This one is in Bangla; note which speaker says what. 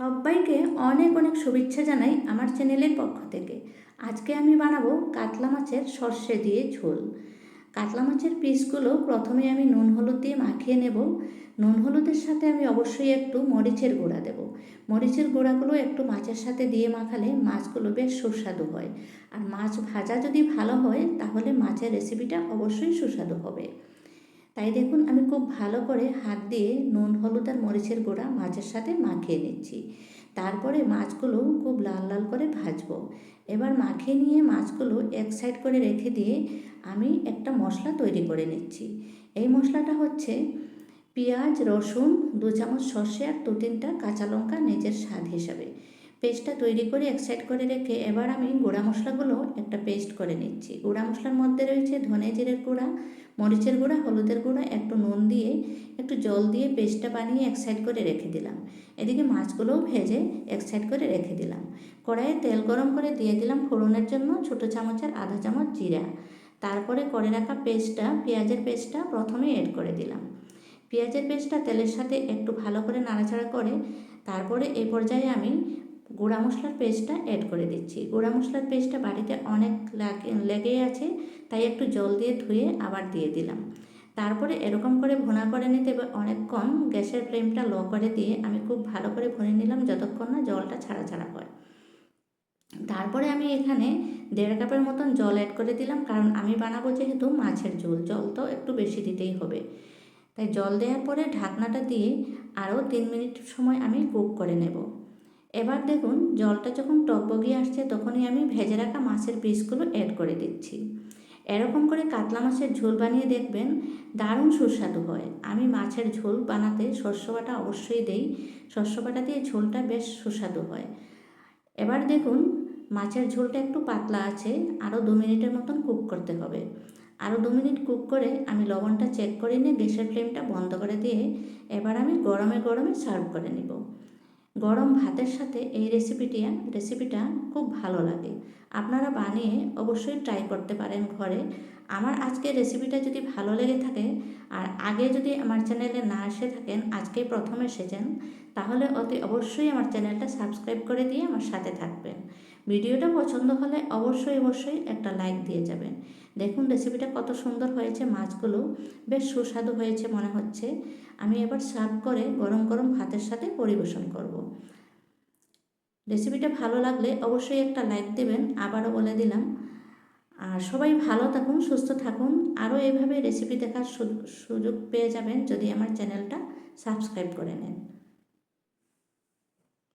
Speaker 1: সবাইকে অনেক অনেক শুভেচ্ছা জানাই আমার চ্যানেলের পক্ষ থেকে। আজকে আমি বানাবো কাতলা মাছের সর্ষে দিয়ে ঝোল। কাতলা মাছের পিসগুলো প্রথমে আমি নুন হলুদ দিয়ে মাখিয়ে নেব। নুন হলুদের সাথে আমি অবশ্যই একটু মরিচের গুঁড়া দেব। মরিচের গুঁড়াগুলো একটু মাছের সাথে দিয়ে মাখালে মাছগুলো বেশ সুস্বাদু হয়। আর মাছ ভাজা যদি ভালো হয়, তাহলে মাছের রেসিপিটা অবশ্যই সুস্বাদু হবে। তাই দেখুন, আমি খুব ভালো করে হাত দিয়ে নুন, হলুদ আর মরিচের গুঁড়া মাছের সাথে মাখিয়ে নিচ্ছি। তারপরে মাছগুলো খুব লাল লাল করে ভাজবো। এবার মাখিয়ে নিয়ে মাছগুলো এক সাইড করে রেখে দিয়ে আমি একটা মশলা তৈরি করে নিচ্ছি। এই মশলাটা হচ্ছে পেঁয়াজ, রসুন, দু চামচ সর্ষে আর দু তিনটা কাঁচা লঙ্কা নিজের স্বাদ হিসাবে। পেস্টটা তৈরি করে এক সাইড করে রেখে এবার আমি গুঁড়া মশলাগুলো একটা পেস্ট করে নিচ্ছি। গুঁড়া মশলার মধ্যে রয়েছে ধনে জিরের গুঁড়া, মরিচের গুঁড়া, হলুদের গুঁড়া, একটু নুন দিয়ে একটু জল দিয়ে পেস্টটা বানিয়ে এক সাইড করে রেখে দিলাম। এদিকে মাছগুলোও ভেজে এক সাইড করে রেখে দিলাম। কড়াইয়ে তেল গরম করে দিয়ে দিলাম ফোড়নের জন্য ছোটো চামচের আধা চামচ জিরা। তারপরে করে রাখা পেস্টটা, পেঁয়াজের পেস্টটা প্রথমে এড করে দিলাম। পেঁয়াজের পেস্টটা তেলের সাথে একটু ভালো করে নাড়াচাড়া করে তারপরে এই পর্যায়ে আমি গুঁড়া মশলার পেস্টটা অ্যাড করে দিচ্ছি। গুঁড়া মশলার পেস্টটা বাড়িতে অনেক লাগে আছে, তাই একটু জল দিয়ে ধুয়ে আবার দিয়ে দিলাম। তারপরে এরকম করে ভোনা করে নিতে অনেকক্ষণ গ্যাসের ফ্লেমটা লো করে দিয়ে আমি খুব ভালো করে ভুনে নিলাম যতক্ষণ না জলটা ছাড়া ছাড়া হয়। তারপরে আমি এখানে দেড় কাপের মতন জল অ্যাড করে দিলাম, কারণ আমি বানাবো যেহেতু মাছের ঝোল, জল তো একটু বেশি দিতেই হবে। তাই জল দেওয়ার পরে ঢাকনাটা দিয়ে আরও তিন মিনিট সময় আমি কুক করে নেব। এবার দেখুন, জলটা যখন টকবগিয়ে আসছে, তখনই আমি ভেজে রাখা মাছের পিসগুলো অ্যাড করে দিচ্ছি। এরকম করে কাতলা মাছের ঝোল বানিয়ে দেখবেন দারুণ সুস্বাদু হয়। আমি মাছের ঝোল বানাতে শস্য বাটা অবশ্যই দেই। শস্য বাটা দিয়ে ঝোলটা বেশ সুস্বাদু হয়। এবার দেখুন, মাছের ঝোলটা একটু পাতলা আছে আরও দু মিনিটের মতন কুক করতে হবে। আরও দু মিনিট কুক করে আমি লবণটা চেক করে নিয়ে গ্যাসের ফ্লেমটা বন্ধ করে দিয়ে এবার আমি গরমে গরমে সার্ভ করে নিব। গরম ভাতের সাথে এই রেসিপিটি রেসিপিটা খুব ভালো লাগে। আপনারা বানিয়ে অবশ্যই ট্রাই করতে পারেন ঘরে। আমার আজকের রেসিপিটা যদি ভালো লেগে থাকে আর আগে যদি আমার চ্যানেলে না এসে থাকেন, আজকেই প্রথম এসেছেন, তাহলে অতি অবশ্যই আমার চ্যানেলটা সাবস্ক্রাইব করে দিয়ে আমার সাথে থাকবেন। ভিডিওটা পছন্দ হলে অবশ্যই অবশ্যই একটা লাইক দিয়ে যাবেন। দেখুন রেসিপিটা কত সুন্দর হয়েছে, মাছগুলো বেশ সুস্বাদু হয়েছে মনে হচ্ছে। আমি এবার সার্ভ করে গরম গরম ভাতের সাথে পরিবেশন করব। রেসিপিটা ভালো লাগলে অবশ্যই একটা লাইক দেবেন, আবারও বলে দিলাম। আর সবাই ভালো থাকুন, সুস্থ থাকুন। আরও এভাবে রেসিপি দেখার সুযোগ পেয়ে যাবেন যদি আমার চ্যানেলটা সাবস্ক্রাইব করে নেন।